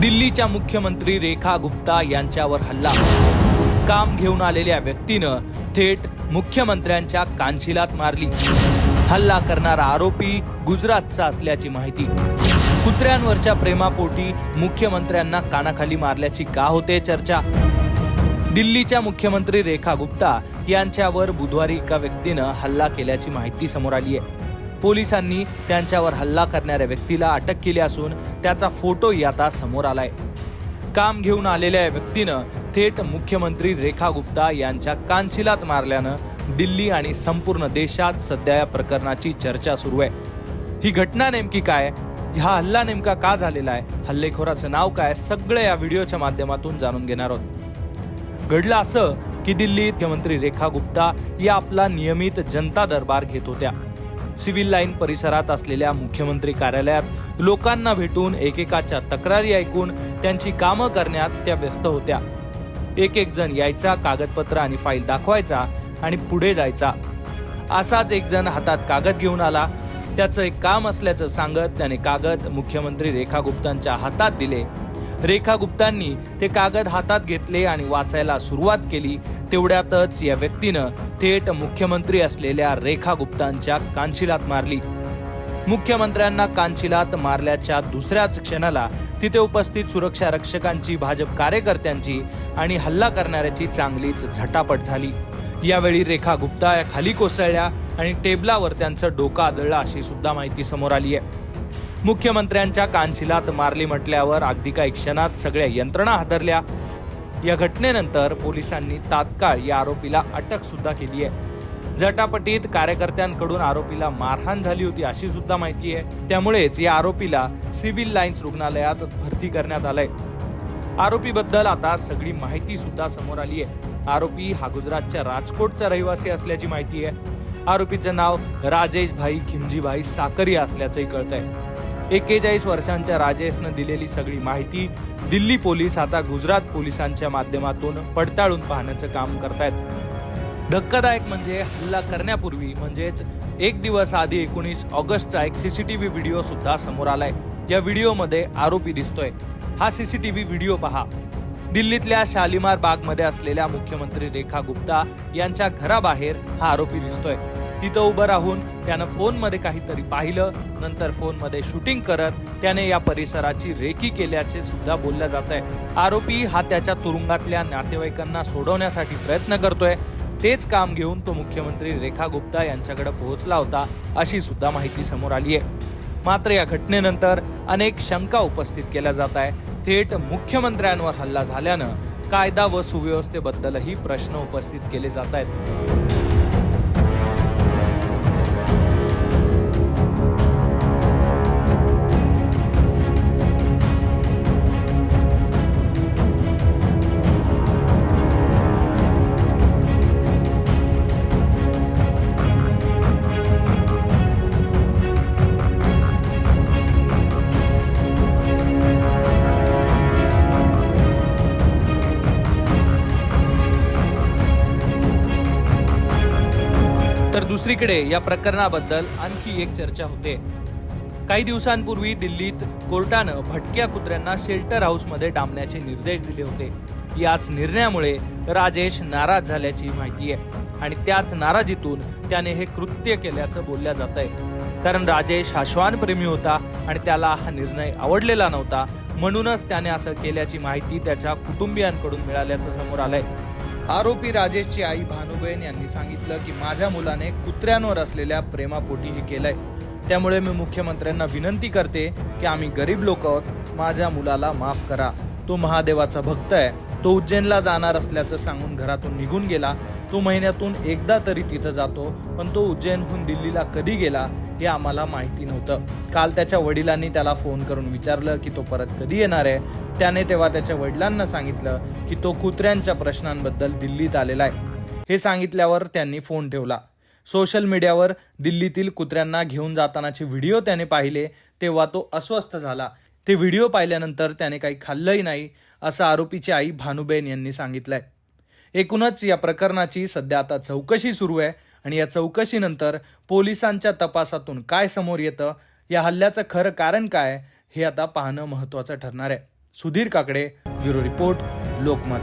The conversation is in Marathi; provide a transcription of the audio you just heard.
दिल्लीच्या मुख्यमंत्री रेखा गुप्ता यांच्यावर हल्ला. काम घेऊन आलेल्या व्यक्तीनं थेट मुख्यमंत्र्यांच्या कानशिलात मारली. हल्ला करणारा आरोपी गुजरातचा असल्याची माहिती. कुत्र्यांवरच्या प्रेमापोटी मुख्यमंत्र्यांना कानाखाली मारल्याची का होते चर्चा? दिल्लीच्या मुख्यमंत्री रेखा गुप्ता यांच्यावर बुधवारी एका व्यक्तीनं हल्ला केल्याची माहिती समोर आली आहे पोलिसांनी त्यांच्यावर हल्ला करणाऱ्या व्यक्तीला अटक केली असून त्याचा फोटोही आता समोर आलाय. काम घेऊन आलेल्या व्यक्तीनं थेट मुख्यमंत्री रेखा गुप्ता यांच्या कानशिलात मारल्यानं दिल्ली आणि संपूर्ण देशात सध्या या प्रकरणाची चर्चा सुरू आहे. ही घटना नेमकी काय? हा हल्ला नेमका का झालेला आहे? हल्लेखोराचं नाव काय? सगळं या व्हिडिओच्या माध्यमातून जाणून घेणार आहोत. घडलं असं की दिल्लीत मुख्यमंत्री रेखा गुप्ता या आपला नियमित जनता दरबार घेत होत्या. सिव्हिल लाईन परिसरात असलेल्या मुख्यमंत्री कार्यालयात लोकांना भेटून एकेकाच्या तक्रारी ऐकून त्यांची कामं करण्यात त्या व्यस्त होत्या. एक एक जण यायचा कागदपत्र आणि फाईल दाखवायचा आणि पुढे जायचा. असाच एक जण हातात कागद घेऊन आला. त्याचं एक काम असल्याचं सांगत त्याने कागद मुख्यमंत्री रेखा गुप्तांच्या हातात दिले. रेखा गुप्तांनी ते कागद हातात घेतले आणि वाचायला सुरुवात केली. तेवढ्यातच या व्यक्तीनं थेट मुख्यमंत्री असलेल्या रेखा गुप्तांच्या कानशिलात मारली. मुख्यमंत्र्यांना कानशिलात मारल्याच्या दुसऱ्याच क्षणाला तिथे उपस्थित सुरक्षा रक्षकांची भाजप कार्यकर्त्यांची आणि हल्ला करणाऱ्याची चांगलीच झटापट झाली. यावेळी रेखा गुप्ता या खाली कोसळल्या आणि टेबलावर त्यांचं डोकं आदळलं अशी सुद्धा माहिती समोर आली आहे. मुख्यमंत्र्यांच्या कानशिलात मारली म्हटल्यावर अगदी काही क्षणात सगळ्या यंत्रणा हादरल्या. या घटनेनंतर पोलिसांनी तात्काळ या आरोपीला अटक सुद्धा केली आहे. झटापटीत कार्यकर्त्यांकडून आरोपीला मारहाण झाली होती अशी सुद्धा माहिती आहे. त्यामुळेच या आरोपीला सिव्हिल लाईन्स रुग्णालयात भरती करण्यात आलंय. आरोपीबद्दल आता सगळी माहिती सुद्धा समोर आली आहे. आरोपी हा गुजरातच्या राजकोटचा रहिवासी असल्याची माहिती आहे. आरोपीचं नाव राजेश भाई खिमजीभाई साकरिया असल्याचंही कळतंय. एक्केचाळीस वर्षांच्या राजेशनं दिलेली सगळी माहिती दिल्ली पोलीस आता गुजरात पोलिसांच्या माध्यमातून पडताळून पाहण्याचं काम करतायत. धक्कादायक म्हणजे हल्ला करण्यापूर्वी म्हणजेच एक दिवस आधी एकोणीस ऑगस्टचा एक सीसीटीव्ही व्हिडिओ सुद्धा समोर आलाय. या व्हिडिओमध्ये आरोपी दिसतोय. हा सीसीटीव्ही व्हिडिओ पहा. दिल्लीतल्या शालिमार बागमध्ये असलेल्या मुख्यमंत्री रेखा गुप्ता यांच्या घराबाहेर हा आरोपी दिसतोय. तिथं उभं राहून त्यानं फोनमध्ये काहीतरी पाहिलं. नंतर फोनमध्ये शूटिंग करत त्याने या परिसराची रेकी केल्याचे सुद्धा बोललं जात आहे आरोपी हा त्याच्या तुरुंगातल्या नातेवाईकांना सोडवण्यासाठी प्रयत्न करतोय. तेच काम घेऊन तो मुख्यमंत्री रेखा गुप्ता यांच्याकडे पोहोचला होता अशी सुद्धा माहिती समोर आली आहे मात्र या घटनेनंतर अनेक शंका उपस्थित केल्या जात आहे थेट मुख्यमंत्र्यांवर हल्ला झाल्यानं कायदा व सुव्यवस्थेबद्दलही प्रश्न उपस्थित केले जात आहेत दुसरीकडे या प्रकरणाबद्दल आणखी एक चर्चा होते. काही दिवसांपूर्वी दिल्लीत कोर्टानं भटक्या कुत्र्यांना शेल्टर हाऊसमध्ये डांबण्याचे निर्देश दिले होते. याच निर्णयामुळे राजेश नाराज झाल्याची माहिती आहे आणि त्याच नाराजीतून त्याने हे कृत्य केल्याचं बोलल्या जात आहे. कारण राजेश हा श्वानप्रेमी होता आणि त्याला हा निर्णय आवडलेला नव्हता म्हणूनच त्याने असं केल्याची माहिती त्याच्या कुटुंबियांकडून मिळाल्याचं समोर आलंय. आरोपी राजेशची आई भानुबेन यांनी सांगितलं की माझ्या मुलाने कुत्र्यांवर असलेल्या प्रेमापोटी हे केलंय. त्यामुळे मी मुख्यमंत्र्यांना विनंती करते की आम्ही गरीब लोक आहोत माझ्या मुलाला माफ करा. तो महादेवाचा भक्त आहे तो उज्जैनला जाणार असल्याचं सांगून घरातून निघून गेला. तो महिन्यातून एकदा तरी तिथं जातो पण तो उज्जैनहून दिल्लीला कधी गेला हे आम्हाला माहिती नव्हतं. काल त्याच्या वडिलांनी त्याला फोन करून विचारलं की तो परत कधी येणार आहे? त्याने तेव्हा त्याच्या वडिलांना सांगितलं की तो कुत्र्यांच्या प्रश्नांबद्दल दिल्लीत आलेला आहे. हे सांगितल्यावर त्यांनी फोन ठेवला. सोशल मीडियावर दिल्लीतील कुत्र्यांना घेऊन जातानाचे व्हिडिओ त्याने पाहिले. तेव्हा तो अस्वस्थ झाला. ते व्हिडिओ पाहिल्यानंतर त्याने काही खाल्लंही नाही असं आरोपीची आई भानुबेन यांनी सांगितलंय. एकूणच या प्रकरणाची सध्या आता चौकशी सुरू आहे. आणि या चौकशीनंतर पोलिसांच्या तपासातून काय समोर येतं या हल्ल्याचं खरं कारण काय हे आता पाहणं महत्त्वाचं ठरणार आहे. Sudhir Kakade bureau report Lokmat.